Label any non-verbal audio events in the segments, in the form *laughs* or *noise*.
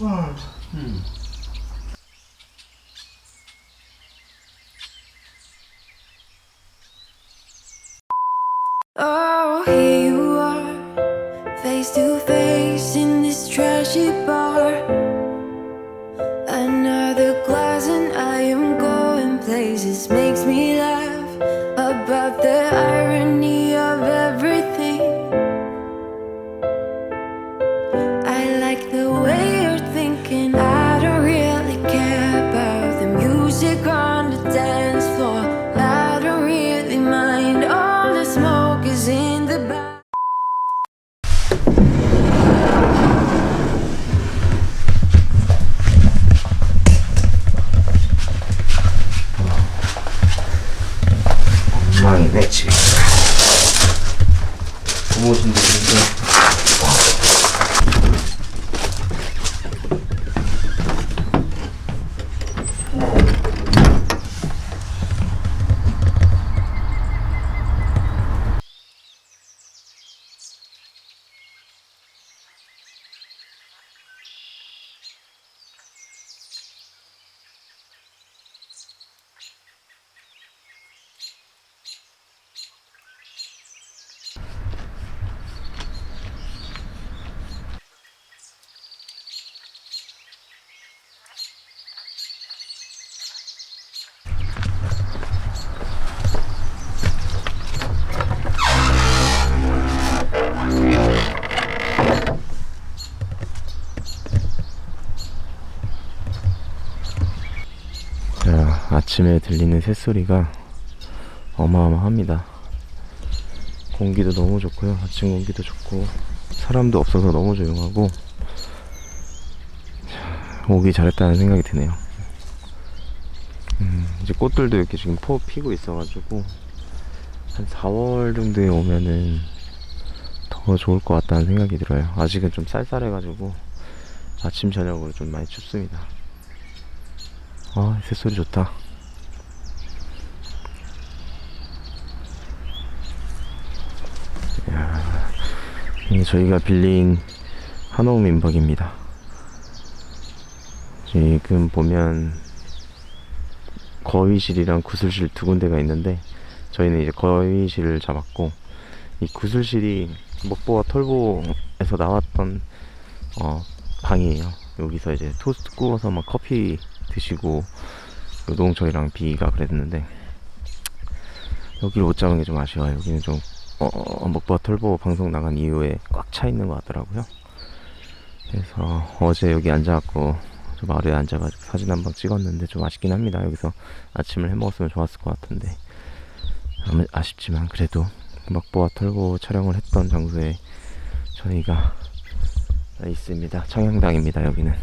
Hmm. 아침에 들리는 새소리가 어마어마합니다. 공기도 너무 좋고요. 아침 공기도 좋고 사람도 없어서 너무 조용하고 자, 오기 잘했다는 생각이 드네요. 음, 이제 꽃들도 이렇게 지금 포 피고 있어가지고 한 4월 정도에 오면은 더 좋을 것 같다는 생각이 들어요. 아직은 좀 쌀쌀해가지고 아침 저녁으로 좀 많이 춥습니다. 아, 새소리 좋다. 이게 저희가 빌린 한옥 민박입니다. 지금 보면 거위실이랑 구슬실 두 군데가 있는데 저희는 이제 거위실을 잡았고 이 구슬실이 먹보와 털보에서 나왔던 어, 방이에요. 여기서 이제 토스트 구워서 막 커피 드시고 노동철이랑 비가 그랬는데 여기를 못 잡은 게 좀 아쉬워요. 여기는 좀 어, 먹보 털보 방송 나간 이후에 꽉 차 있는 것 같더라고요. 그래서 어제 여기 앉아갖고 저 마을에 앉아가지고 사진 한 번 찍었는데 좀 아쉽긴 합니다. 여기서 아침을 해 먹었으면 좋았을 것 같은데 아쉽지만 그래도 먹보와 털보 촬영을 했던 장소에 저희가 있습니다. 청양당입니다. 여기는.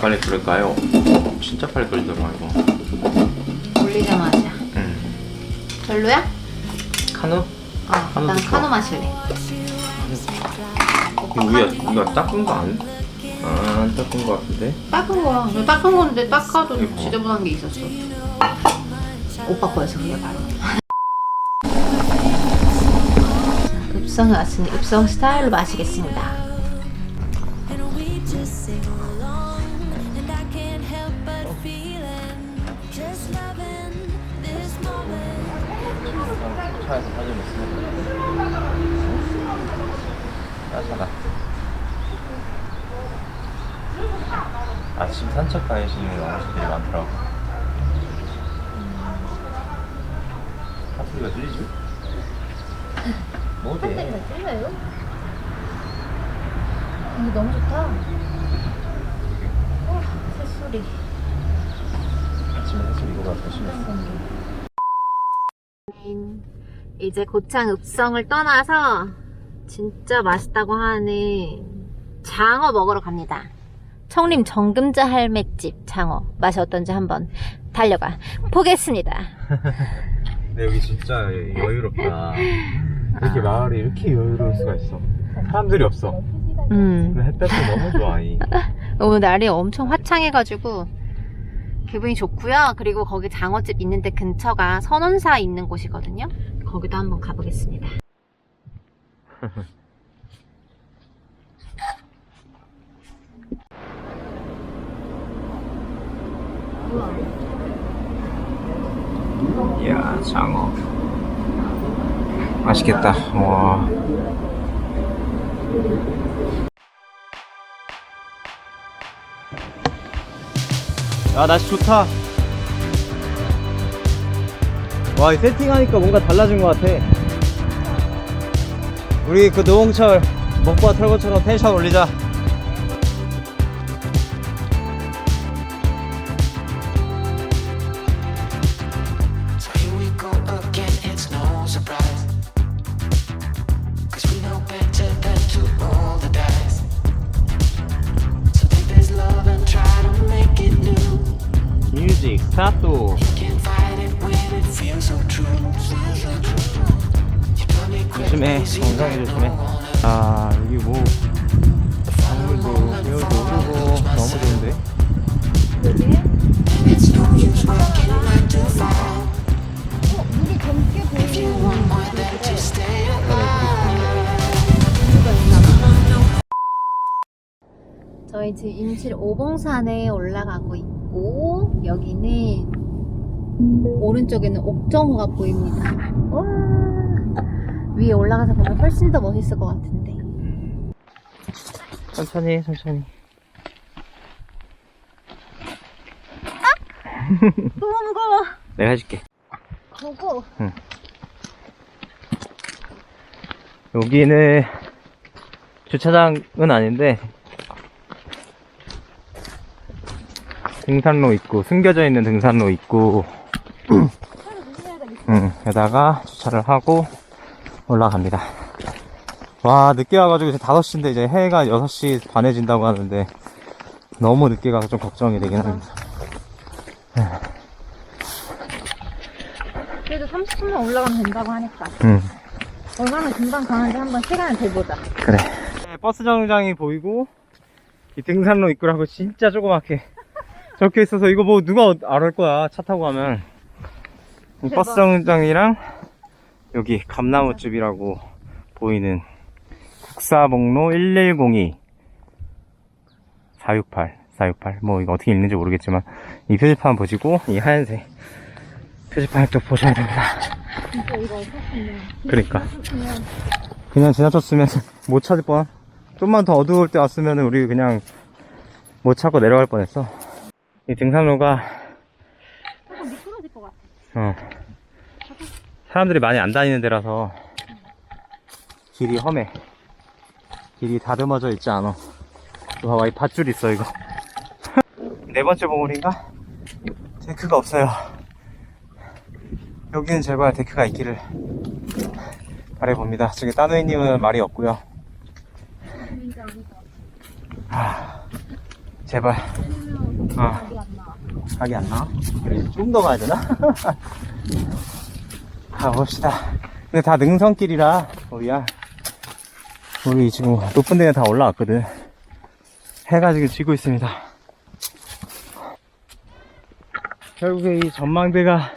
빨리 끓을까요? 진짜 빨리 끓더라 이거. 올리자마자. 응. 별로야? 카누? 어, 카누 난. 카누 마실래. 이거 위에 이거 닦은 거 안? 아, 안 닦은 거 같은데? 닦은 거야. 이거 닦은 건데 닦아도 이거. 지저분한 게 있었어. 오빠 거여서 그게 바로. *laughs* 읍성에 왔으니 읍성 스타일로 마시겠습니다. 따사다 아침 산책 다니시는 어르신들이 많더라고 사투리가 들리지? 뭐지? 찔러요? 이거 너무 좋다. 와, 새소리. 아침에 이거가 더 심했어 이제 고창 읍성을 떠나서 진짜 맛있다고 하는 장어 먹으러 갑니다. 청림 정금자 할매집 장어 맛이 어떤지 한번 달려가 보겠습니다. 근데 *laughs* 여기 진짜 여유롭다 이렇게 마을이 이렇게 여유로울 수가 있어 사람들이 없어 음 근데 햇볕이 너무 좋아 이 오늘 *laughs* 날이 엄청 화창해가지고 기분이 좋고요. 그리고 거기 장어집 있는데 근처가 선원사 있는 곳이거든요. 거기도 한번 가보겠습니다. 이야 장어 맛있겠다 와 야, 날씨 좋다. 와, 이 세팅하니까 뭔가 달라진 것 같아. 우리 그 노홍철 먹과 털고처럼 텐션 올리자. 조심해, 정상에 조심해. 아, 여기 뭐, 강물도, 배우도 흐르고, 너무 좋은데? 저희 지금 임실 오봉산에 올라가고 있고 여기는 오른쪽에는 옥정호가 보입니다. 와 위에 올라가서 보면 훨씬 더 멋있을 것 같은데. 천천히, 천천히. 너무 무거워. 내가 해줄게. 무거워. 여기는 주차장은 아닌데 등산로 있고 숨겨져 있는 등산로 있고 응, 여기다가 주차를 하고 올라갑니다 와 늦게 와가지고 이제 5시인데 이제 해가 6시 반에 진다고 하는데 너무 늦게 가서 좀 걱정이 되긴 합니다 그래도 30분만 올라가면 된다고 하니까 응. 얼마나 금방 가는지 한번 시간을 재보자. 그래. 네, 버스 정류장이 보이고 이 등산로 입구라고 진짜 조그맣게 *laughs* 적혀 있어서 이거 뭐 누가 알을 거야 차 타고 가면 이 버스 정류장이랑 여기 감나무집이라고 보이는 국사목로 1102 468 468 뭐 이거 어떻게 읽는지 모르겠지만 이 표지판 보시고 이 하얀색 표지판을 또 보셔야 됩니다 그러니까 그냥 지나쳤으면 *laughs* 못 찾을 뻔. 좀만 더 어두울 때 왔으면 우리 그냥 못 찾고 내려갈 뻔했어. 이 등산로가 조금 미끄러질 것 같아. 어, 사람들이 많이 안 다니는 데라서 길이 험해. 길이 다듬어져 있지 않아. 이거 봐봐 이 밧줄 있어 이거. *laughs* 네 번째 봉우리인가? 데크가 없어요. 여기는 제발 데크가 있기를 바래봅니다. 저기 따누이님은 말이 없고요. 아, 제발. 아, 각이 안 나와? 그래, 좀 더 가야 되나? *laughs* 가봅시다. 근데 다 능선길이라, 우리야. 우리 지금 높은 데는 다 올라왔거든. 해가 지금 지고 있습니다. 결국에 이 전망대가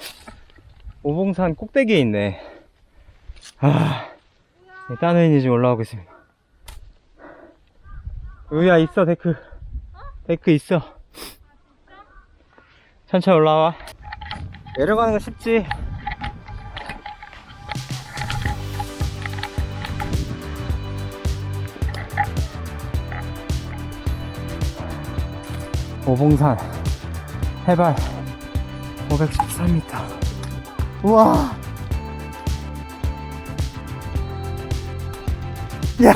오봉산 꼭대기에 있네. 아, 이 따누인이 지금 올라오고 있습니다. 여기야 있어 데크. 데크 있어. 천천히 올라와. 내려가는 거 쉽지. 오봉산 해발 514m. 우와. 야.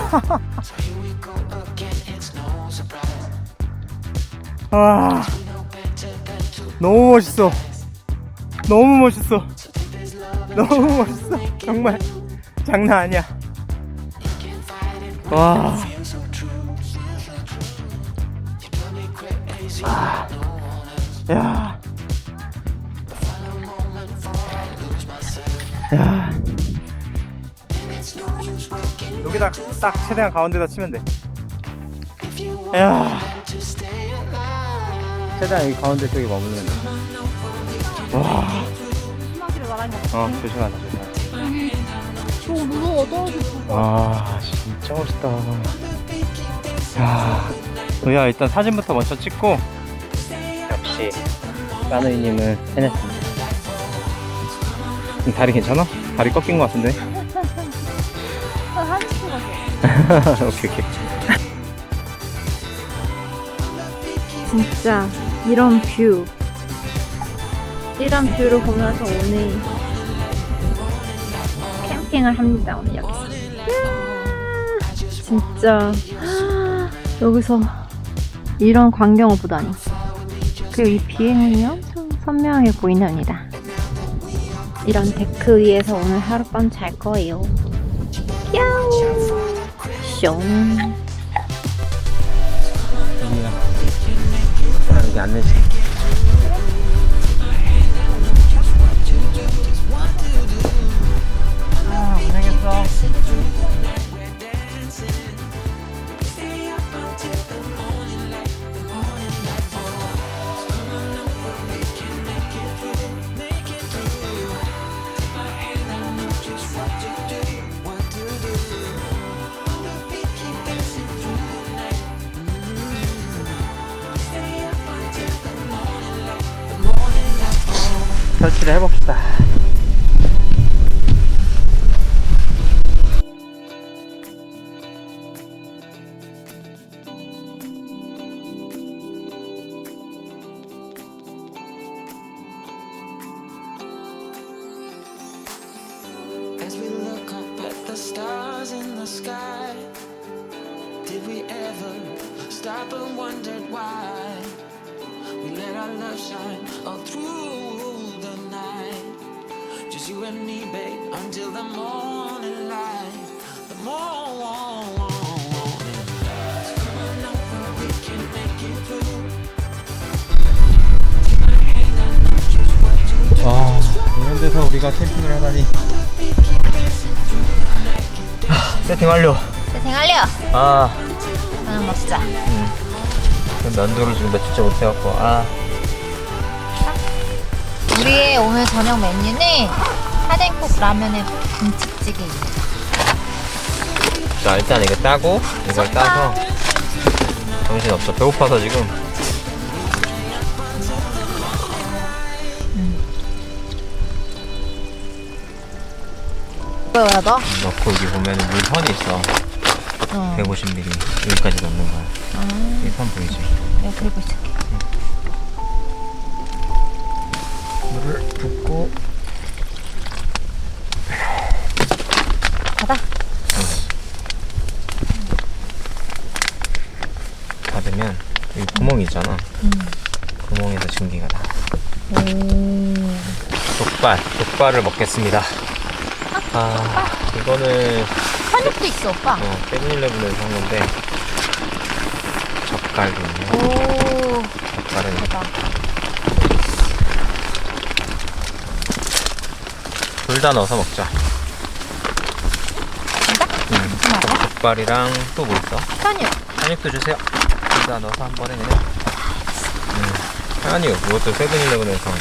To 너무 멋있어. 너무 멋있어. 너무 멋있어. 정말 장난 아니야. 와. 야. 야. 여기다 딱 최대한 가운데다 치면 돼. 야. 최대한 여기 가운데 쪽에 머무르면 돼. 와. 어, 조심하자, 조심하자. 무서워. 어두워졌어. 와 진짜 멋있다 야 우리가 일단 사진부터 먼저 찍고 역시 까누이님을 해냈습니다. 음, 다리 괜찮아? 다리 꺾인 것 같은데? 아, 사진 찍어줘. 오케이 오케이. 진짜 이런 뷰. 이런 뷰를 보면서 오늘 캠핑을 합니다 오늘 여기서. 이야, 진짜. *gasps* 여기서 이런 광경을 보다니 그리고 이 비행은요? 엄청 선명하게 보이답니다. 이런 데크 위에서 오늘 하룻밤 잘 거예요. 야옹! 숑 안내지 설치를 해봅시다 As we look up at the stars in the sky, did we ever stop and wondered why we let our love shine all through the night? Just you and me, babe, until the morning light. The morning. Come on over, we can make it through. Take my hand, I know just what to do. 와 이런 데서 우리가 캠핑을 하다니 하, 세팅 완료 세팅 완료 아 저녁 먹자 면도를 지금 며칠째 못해갖고 아 우리의 오늘 저녁 메뉴는 하덴콕 라면에 김치찌개입니다. 자 일단 이거 따고 이걸 따서 정신 없어 배고파서 지금 뭐야 너? 넣고 여기 보면 물 선이 있어 어. 150ml 여기까지 넣는 거야 이 선 보이지? 내가 그리고 있을게. 붓고 닫아. 닫으면 여기 구멍이 있잖아. 구멍에서 증기가 나. 족발 족발을 먹겠습니다. 아 이거는 한육도 있어 오빠. 어, 세븐일레븐에서 산 건데 젓갈도 있네 오. 젓갈은 대박. 둘 다 넣어서 먹자 진짜? 응. 무슨 말이야? 족발이랑 또 뭐 있어? 한육. 한입도 주세요 둘 다 넣어서 한 번에 그냥 음. 아니요 그것도 세븐일레븐에서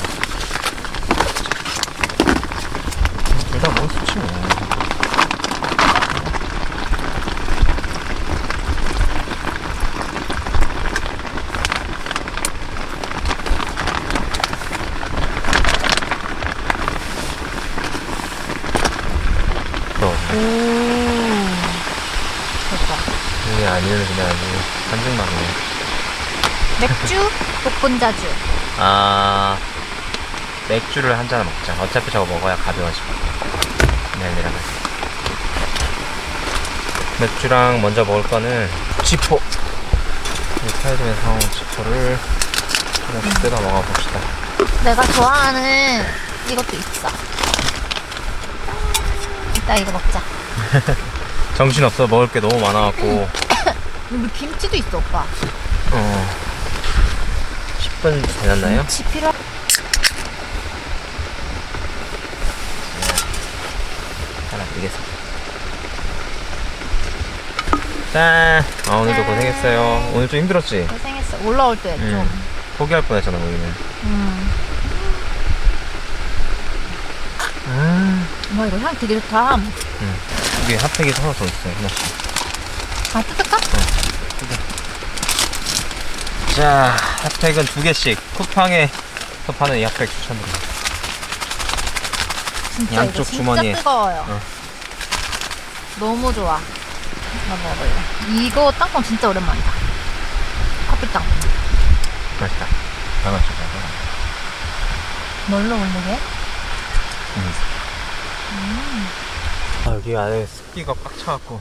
둘 다 먹을 수 있지 뭐 그럼 대박. 이게 아니면 그냥 아주 한증막이네. 맥주 복분자주. 아 맥주를 한 잔 먹자. 어차피 저거 먹어야 가벼워지고. 내일이라면 맥주랑 먼저 먹을 거는 지포. 이 편의점에서 사온 지포를 하나씩 뜯어 먹어봅시다. 내가 좋아하는 이것도 있어. 이따 이거 먹자. *laughs* 정신없어. 먹을 게 너무 많아갖고 여기 김치도 있어 오빠. 어 10분 지났나요? 김치 필요. 하나 드리겠습니다 짠! 아 오늘도 고생했어요 오늘 좀 힘들었지? 고생했어. 올라올 때 좀. 응. 포기할 뻔했잖아 우리는 음. 아 엄마 이거 향 되게 좋다. 이게 핫팩이 하나 더 있어요. 하나씩. 아, 뜯을까? 자, 핫팩은 두 개씩. 쿠팡에 서 파는 이 핫팩 추천드립니다. 진짜 양쪽 이거 진짜 주머니에. 뜨거워요. 어. 너무 좋아. 나 먹을래. 이거 땅콩 진짜 오랜만이다. 커피 땅콩. 맛있다. 양아치 봐. 뭘로 올리게? 아, 여기 안에 습기가 꽉 차갖고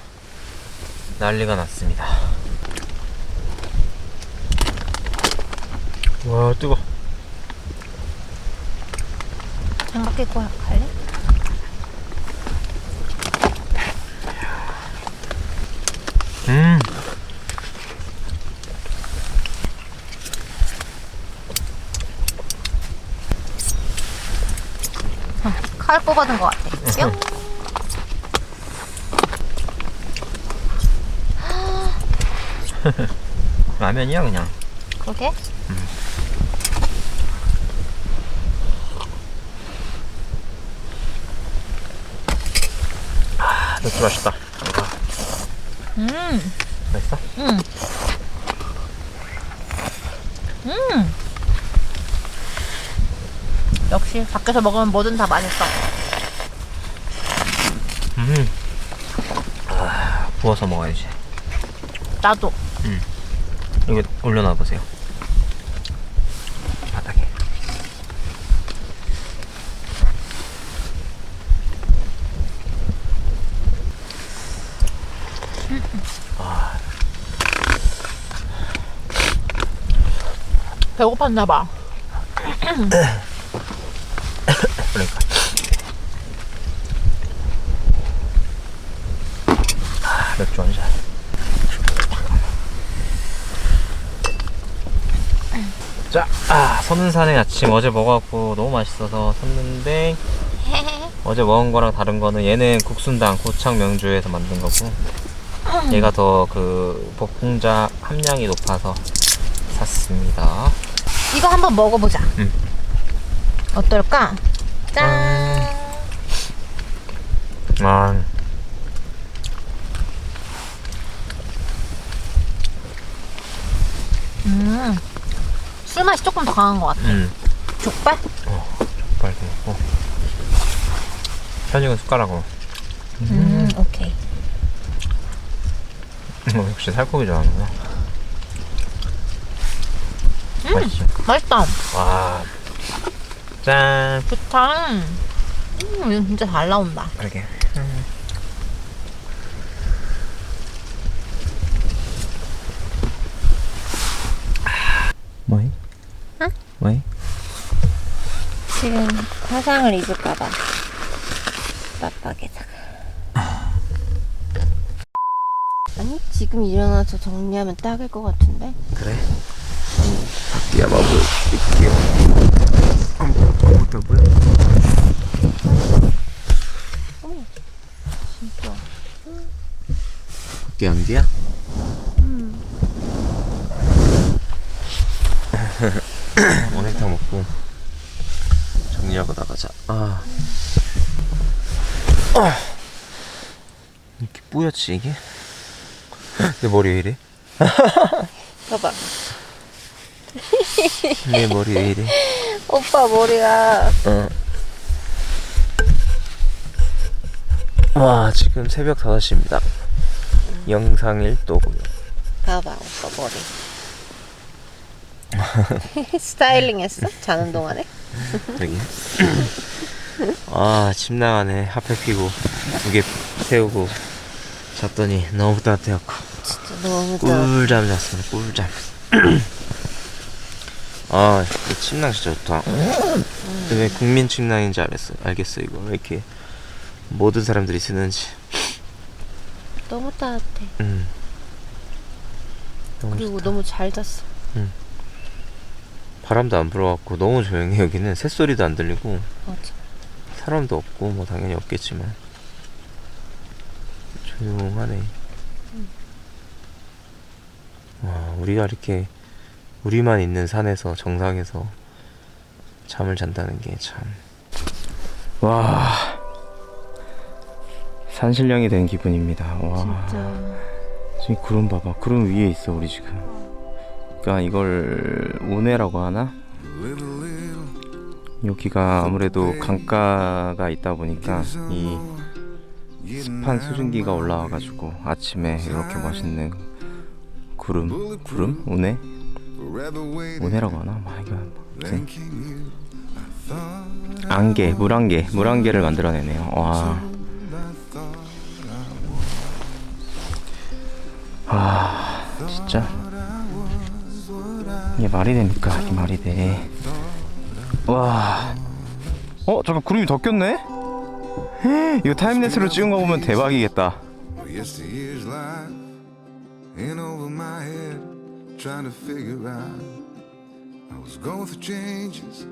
난리가 났습니다. 와, 뜨거. 장갑 끼고 갈래? 음, 칼 뽑아둔 것 같아. 뿅. *laughs* *gasps* 라면이야 그냥. 그러게? 아, 맥주 맛있다. 음. 맛있어? 음. 음. 역시 밖에서 먹으면 뭐든 다 맛있어. 음. 아, 부어서 먹어야지. 나도. 이거 올려놔 보세요. 배고팠나 봐. 그러니까. 아, 맥주 한 잔. 자, 아, 선운산의 아침 어제 먹어갖고 너무 맛있어서 샀는데 *laughs* 어제 먹은 거랑 다른 거는 얘는 국순당 고창 명주에서 만든 거고 얘가 더 그 복분자 함량이 높아서 샀습니다. 이거 한번 먹어보자. 음. 어떨까? 짠. 아, 음. 술 맛이 조금 더 강한 것 같아. 음. 족발? 족발도 먹고 현이는 숟가락으로 음, 오케이. 어, *laughs* 역시 살코기 좋아하는구나 음. 맛있죠? 맛있다. 와 짠! 좋다. 음, 이거 진짜 잘 나온다. 그러게 뭐해? 응? 뭐해? 지금 화상을 입을까봐. 빡빡에다가. 아니, 지금 일어나서 정리하면 딱일 것 같은데? 그래? 진짜. 밖에 안개야? 원행탕 먹고 정리하고 나가자. 아. 아. 이렇게 뿌옇지 이게? 내 머리 왜 이래? 봐봐. 내 머리 왜 이래? 오빠 머리가. 어. 와 지금 새벽 5시입니다. 영상 1도고요. 봐봐, 오빠 머리. *laughs* 스타일링 했어? 자는 동안에? 여기. 아, 침 나가네. 핫팩 피고 두 개 태우고 잤더니 너무 따뜻해갖고 진짜 너무 좋아. 꿀잠 잤습니다. 꿀잠. *clears throat* 아, 이 침낭 진짜 좋다. 근데 왜 국민 침낭인지 알겠어. 알겠어 이거 왜 이렇게 모든 사람들이 쓰는지. 너무 따뜻해. 음. 너무 그리고 좋다. 너무 잘 잤어. 바람도 안 불어갖고 너무 조용해 여기는 새소리도 안 들리고 맞아. 사람도 없고 뭐 당연히 없겠지만 조용하네. 와 우리가 이렇게 우리만 있는 산에서 정상에서 잠을 잔다는 게 참. 와 산신령이 된 기분입니다. 와. 진짜. 지금 구름 봐봐. 구름 위에 있어 우리 지금. 그러니까 이걸 운해라고 하나? 여기가 아무래도 강가가 있다 보니까 이 습한 수증기가 올라와가지고 아침에 이렇게 멋있는 구름, 구름, 운해, 운해라고 하나? 막 이거 무슨 안개, 물안개, 물안개를 만들어내네요. 와. 아, 진짜 이게 말이 됩니까? 이게 말이 돼. 와. 어, 잠깐 구름이 더 꼈네? 이거 타임랩스로 찍은 거 보면 대박이겠다. Well, yesteryear's life in over my head, trying to figure out. I was going through changes,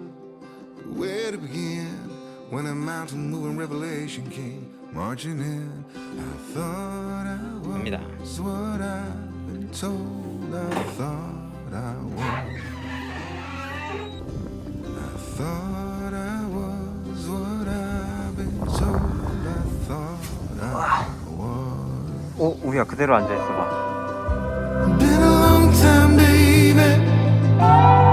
but where to begin? When a mountain moving revelation came marching in, I thought I 갑니다. was what I've been told. I thought I was. I thought I was what I've been told. I thought I was. 어, 우리야 그대로 앉아 있어 봐. Long time, baby.